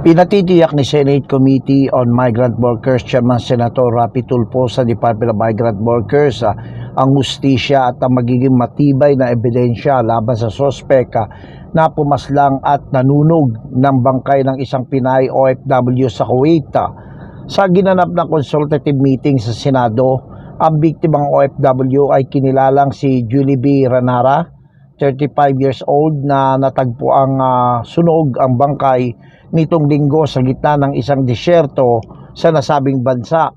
Pinatitiyak ni Senate Committee on Migrant Workers Chairman Senator Rapi Tulfo sa Department of Migrant Workers ah, ang hustisya at ang magiging matibay na ebidensya laban sa sospek ah, na pumaslang at nanunog ng bangkay ng isang Pinay OFW sa Kuwait. ah. Sa ginanap na consultative meeting sa Senado, ang biktimang OFW ay kinilalang si Julie B. Ranara, 35 years old na natagpo ang ah, sunog ang bangkay nitong linggo sa gitna ng isang disyerto sa nasabing bansa.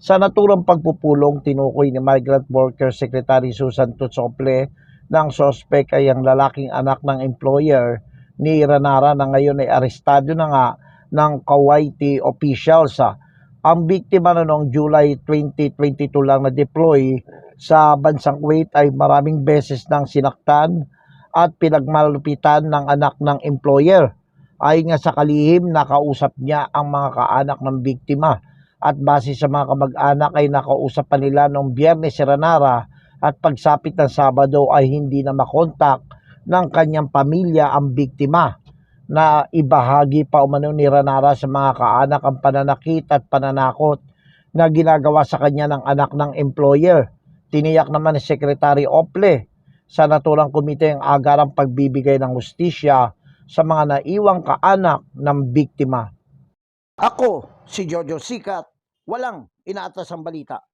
Sa naturang pagpupulong, tinukoy ni Migrant Worker Secretary Susan Tutsople ng sospek ay ang lalaking anak ng employer ni Ranara na ngayon ay arestado na nga ng Kuwaiti officials. ah. Ang biktima na noong July 2022 lang na-deploy sa bansang Kuwait ay maraming beses nang sinaktan at pinagmalupitan ng anak ng employer. Ay nga sa kalihim, nakausap niya ang mga kaanak ng biktima at base sa mga kamag-anak ay nakausap pa nila noong biyernes si Ranara at pagsapit ng Sabado ay hindi na makontak ng kanyang pamilya ang biktima na ibahagi pa umano ni Ranara sa mga kaanak ang pananakit at pananakot na ginagawa sa kanya ng anak ng employer. Tiniyak naman ni Secretary Ople sa naturang komite ang agarang pagbibigay ng hustisya sa mga naiwang kaanak ng biktima. Ako, si Jojo Sikat, walang inaatas ang balita.